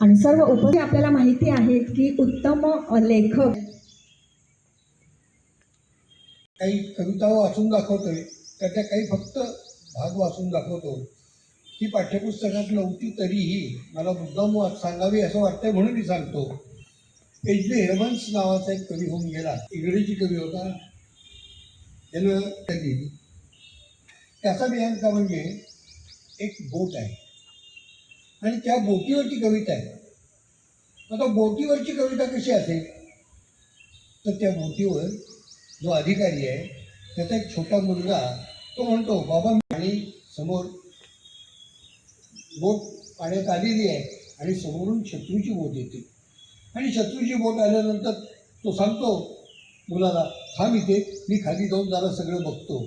आणि सर्व उपस्थित आपल्याला माहिती आहे की उत्तम लेखक. काही कविता वाचून दाखवतोय त्याच्या काही फक्त भाग वाचून दाखवतो. ती पाठ्यपुस्तकात नव्हती तरीही मला मुद्दाम वाच सांगावी असं वाटतंय म्हणून मी सांगतो. एच बी हेमन्स नावाचा एक कवी होऊन गेला. इंग्रजी कवी होता. त्यानं त्या लिहिली. त्याचा बियांका म्हणजे एक बोट आहे. आणि त्या बोटीवरची कविता आहे. आता बोटीवरची कविता कशी असेल? तर त्या बोटीवर जो अधिकारी आहे त्याचा एक छोटा मुलगा तो म्हणतो बाबा आणि समोर बोट पाण्यात आलेली आहे आणि समोरून शत्रूची बोट येते. आणि शत्रूची बोट आल्यानंतर तो सांगतो मुलाला थांब इथे मी खाली जाऊन जरा सगळं बघतो.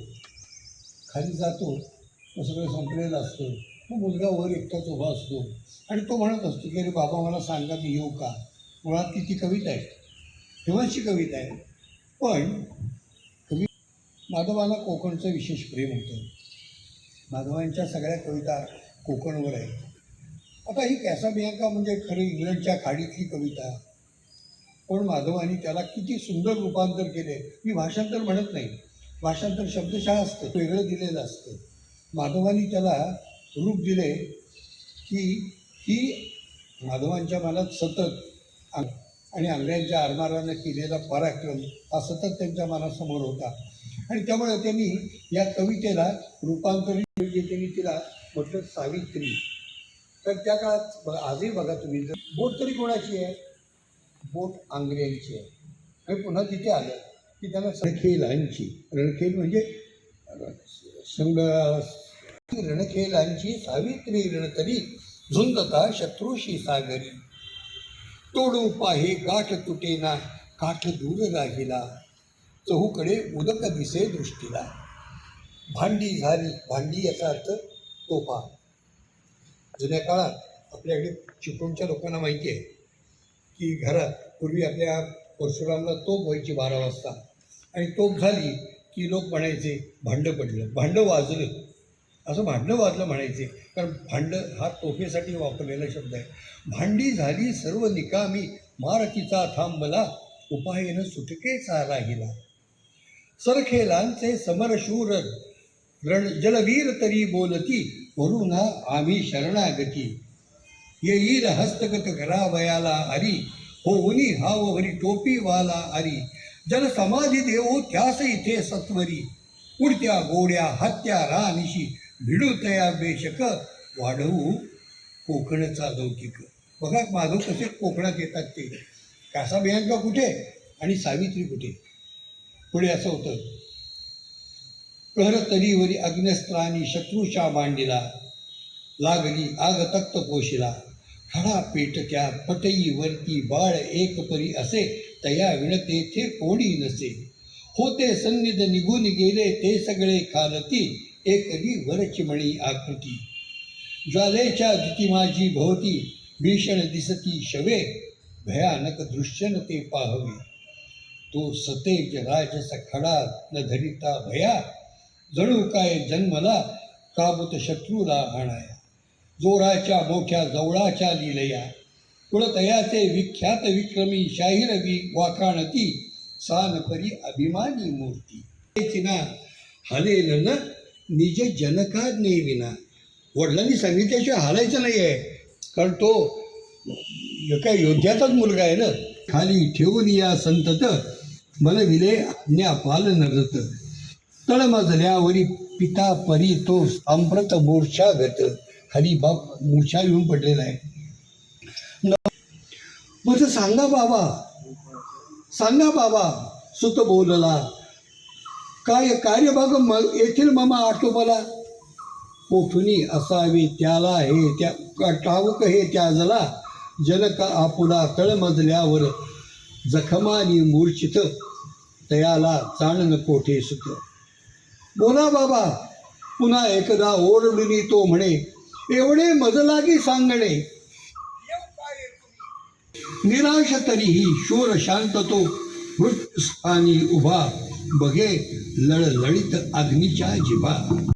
खाली जातो तो सगळं संपलेलं असतं. तो मुलगा वर एकटाच उभा असतो आणि तो म्हणत असतो की अरे बाबा मला सांगा मी येऊ का? मुळात ती ती कविता आहे. हिवांशी कविता आहे. पण कवी माधवाला कोकणचं विशेष प्रेम होतं. माधवांच्या सगळ्या कविता कोकणवर आहेत. आता ही कॅसा बियांका म्हणजे खरं इंग्लंडच्या खाडीतली कविता. पण माधवानी त्याला किती सुंदर रूपांतर केले. मी भाषांतर म्हणत नाही. भाषांतर शब्दशः असतं वेगळं दिलेलं असतं. माधवानी त्याला रूप दिले की ही माधवांच्या मनात सतत आणि आंग्र्यांच्या आरमारानं केलेला पराक्रम हा सतत त्यांच्या मनासमोर होता. आणि त्यामुळे त्यांनी या कवितेला रूपांतरित म्हणजे त्यांनी तिला म्हटलं सावित्री. तर त्या काळात ब- आजही बघा तुम्ही जर बोट तरी कोणाची आहे? बोट आंग्र्यांची आहे. आणि पुन्हा तिथे आलं की त्यांना रणखेलांची रणखेल म्हणजे संग रणखेलांची सावित्री रणतरी झुंजता शत्रूशी सागरी. तोडू पाहे गाठ तुटेना काठ दूर राहिला. चहूकडे उदक दिसे दृष्टीला. भांडी झाली भांडी याचा अर्थ तोफा. जुन्या काळात आपल्याकडे चिपळूणच्या लोकांना माहिती आहे की घरात पूर्वी आपल्या परशुरामला तोप व्हायची बारा वाजता. आणि तोप झाली की लोक म्हणायचे भांडं पडलं भांडं वाजलं. असं भांडं वाजलं म्हणायचे. कारण भांडं हा तोफेसाठी वापरलेला शब्द आहे. भांडी झाली सर्व निकामी मारतीचा थांबला उपायेनं सुटकेचा राहिला सरखेलांचे समरशूर रण जलवीर तरी बोलती वरून आम्ही शरणागती. येईल हस्तगत करावयाला हरी होऊनी हावरी टोपी वाला हरी जल समाधी देऊ त्यास इथे सत्वरी. उडत्या गोड्या हत्या रानिशी भिडू तया बेशक वाढवू कोकणचा लौकिक बघा माधव कसे कोकणात येतात ते. कासा बियांका कुठे? आणि सावित्री कुठे? पुढे असं होतं. कहर तरीवरी अग्नस्त्रानी शत्रूच्या मांडीला लागली आग तक्त पोशिला. खडा पेटत्या पटई वरती बाळ एक परी असे तया विणतेचे कोणी नसे. होते सन्निध निघून गेले ते सगळे खालती. एकरी वरचिमणी आकृती. ज्वालेच्या दितिमाजी माझी भोवती भीषण दिसती शवे भयानक दृश्यन ते पाहवे. तो सतेज राजस खडा न धरिता भया जणू काय जन्मला काबूत शत्रूला आणाया जोराच्या मोठ्या जवळाच्या लिलया कुळतयाचे विख्यात विक्रमी शाहीरवी वाखाणती सानपरी अभिमानी मूर्ती. हलेल न निज जनकाज्ञे विना वडिलांनी सांगितल्याशिवाय हालायचं नाही आहे कारण तो एका योद्ध्याचाच मुलगा आहे ना. खाली ठेवून या संतत. मला मनविले आज्ञा पालन रत तळमजल्यावरी पिता परी तो अमृत मूर्छा गत हरी बाप मूर्छा येऊन पडलेला आहे. मग सांगा बाबा. सांगा बाबा. सुत बोलला. काय कार्य म येथील ममा मला कोठुनी असावी त्याला हे त्या ठाऊक हे त्याजला. जनक आपुला तळमजल्यावर जखमानी मूर्छित तयाला चाणन कोठे सुत बोला बाबा पुन्हा एकदा ओरडुनी तो म्हणे एवढे मजलागी सांगणे. निराश तरीही शूर शांत तो स्थानी उभा. बघे लळलळीत अग्नीच्या जिभा